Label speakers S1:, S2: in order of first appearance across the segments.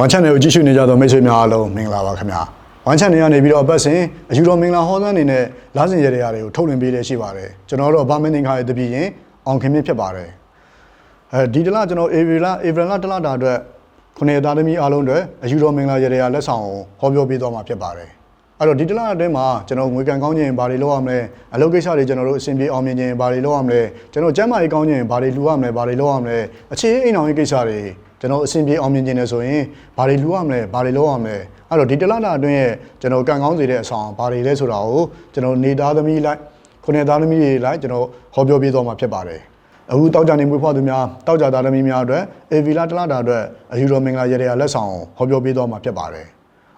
S1: ဝမ်ချန်နယ်ကိုကြည့်ရှုနေကြသောမိတ်ဆွေများအားလုံးမင်္ဂလာပါခင်ဗျာဝမ်ချန်နယ်ကနေပြီးတော့အပတ်စဉ်အယူတော်မင်္ဂလာဟောသန်းအနေနဲ့လာစဉ်ရတဲ့ရာတွေကိုထုတ်လွှင့်ပေးလေရှိပါတယ်ကျွန်တော်တို့ဘာမင်းသင်္ခါရဲ့တပည့်ရင်အောင်ခင်မြင့်ဖြစ်ပါတယ်အဲဒီတလကျွန်တော်အေဗရီလာအေဗရလာတလတာအတွက်ခုနှစ်သားသမီးအားလုံးအတွက်အယူတော်မင်္ဂလာရတဲ့ရာလက်ဆောင်ကိုဟောပြောပေးသွားမှာဖြစ်ပါတယ်အဲ့တော့ဒီတလအတွင်းမှာကျွန်တော်ငွေကန်ကောင်းခြင်းဘာတွေလုပ်ရမလဲအလုပ်ကိစ္စတွေကျွန်တော်တို့အဆင်ပြေအောင်မြင်ခြင်းဘာတွေလုပ်ရမလဲကျွန်တော်ကျမ်းမာရေးကောင်းခြင်းဘာတွေလူရမလဲဘာတွေလုပ်ရမလဲအခြေအိမ်အောင်ရေးကိစ္စတွေ ကျွန်တော်အဆင်ပြေအောင်မြင်ခြင်းလဲဆိုရင်ဘာတွေလူရမလဲဘာတွေလုပ်ရမလဲအဲ့တော့ဒီတလတာအတွင်းရဲ့ကျွန်တော်ကန်ကောင်းစေတဲ့အဆောင်ဘာတွေလဲဆိုတာကိုကျွန်တော်နေသားသမီးလိုက်ခုနှစ်သားသမီးတွေလိုက်ကျွန်တော်ဟောပြောပေးသွားမှာဖြစ်ပါတယ်အခုတောက်ကြနေမွေးဖွားသူများတောက်ကြသားသမီးများအတွက်အေဗီလာတလတာအတွက်အယူတော်မင်္ဂလာရေရာလက်ဆောင်ဟောပြောပေးသွားမှာဖြစ်ပါတယ်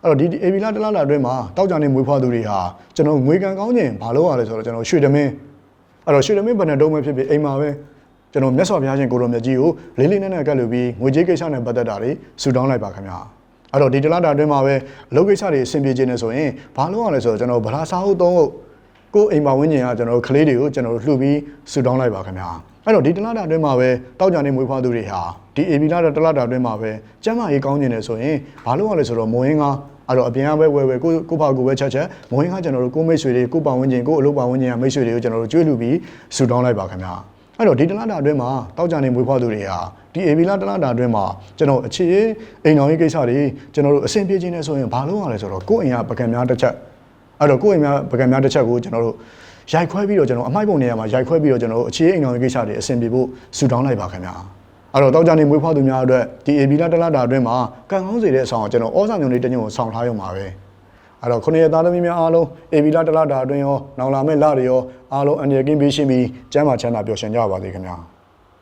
S1: အဲ့တော့ဒီအေဗီလာတလတာအတွင်းမှာတောက်ကြနေမွေးဖွားသူတွေဟာကျွန်တော်ငွေကန်ကောင်းခြင်းဘာလို့ရလဲဆိုတော့ကျွန်တော်ရွှေသမင်းအဲ့တော့ရွှေသမင်းဘယ်နဲ့တုံးမဲ့ဖြစ်ဖြစ်အိမ်မှာပဲ ကျွန်တော်မြတ်စွာဘုရားရှင်ကိုရောမြတ်ကြီးကိုလေးလေးနက်နက်ကပ်လို့ပြီးငွေကြေးကိစ္စနဲ့ပတ်သက်တာတွေဆူတောင်းလိုက်ပါခင်ဗျာအဲ့တော့ဒီတလတာအတွင်းမှာပဲအလုပ်ကိစ္စတွေအဆင်ပြေခြင်းနဲ့ဆိုရင်ဘာလို့ရလဲဆိုတော့ကျွန်တော်ဗလာစာဟုတ်သုံးဟုတ်ကိုယ်အိမ်မှာဝင်းကျင်ကကျွန်တော်တို့ကလေးတွေကိုကျွန်တော်တို့လှူပြီးဆူတောင်းလိုက်ပါခင်ဗျာအဲ့တော့ဒီတလတာအတွင်းမှာပဲတောက်ကြနေမွေးဖွားသူတွေဟာဒီ AB လာတလတာအတွင်းမှာပဲကျမ်းမာရေးကောင်းကျင်နေဆိုရင်ဘာလို့ရလဲဆိုတော့မိုးရင်းကအဲ့တော့အပြင်ကပဲဝယ်ဝယ်ကိုကိုဖာကိုပဲချက်ချက်မိုးရင်းကကျွန်တော်တို့ကိုမိတ်ဆွေတွေကိုပတ်ဝန်းကျင်ကိုအလုပ်ပတ်ဝန်းကျင်ကမိတ်ဆွေတွေကိုကျွန်တော်တို့ကြွေးလူပြီးဆူတောင်းလိုက်ပါခင်ဗျာ အဲ့တော့ဒီတလတာအတွင်းမှာတောက်ကြနေမွေးဖွားသူတွေဟာဒီ AB လာတလတာအတွင်းမှာကျွန်တော်အခြေအိမ်တော်ရေးကိစ္စတွေကျွန်တော်တို့အဆင်ပြေခြင်းနေဆိုရင်ဘာလို့ရလဲဆိုတော့ကိုယ့်အိမ်ကပကံများတစ်ချက်အဲ့တော့ကိုယ့်အိမ်များပကံများတစ်ချက်ကိုကျွန်တော်တို့ရိုက်ခွဲပြီးတော့ကျွန်တော်အမိုက်ပုံနေရာမှာရိုက်ခွဲပြီးတော့ကျွန်တော်တို့အခြေအိမ်တော်ရေးကိစ္စတွေအဆင်ပြေဖို့ဆူတောင်းလိုက်ပါခင်ဗျာအဲ့တော့တောက်ကြနေမွေးဖွားသူများအတွက်ဒီ AB လာတလတာအတွင်းမှာကံကောင်းစေတဲ့အဆောင်ကိုကျွန်တော်ဩဇာညုံလေးတစ်ညုံကိုဆောင်ထားရုံပါပဲ အဲ့တော့ခုနှစ်ရက်သားသမီးများအားလုံး AB လာတလတာအတွင်းရောနောင်လာမဲ့လတွေရောအားလုံးအန္တရာယ်ကင်းပြီးရှင်းပြီးကျမ်းမာချမ်းသာပျော်ရွှင်ကြပါစေခင်ဗျာ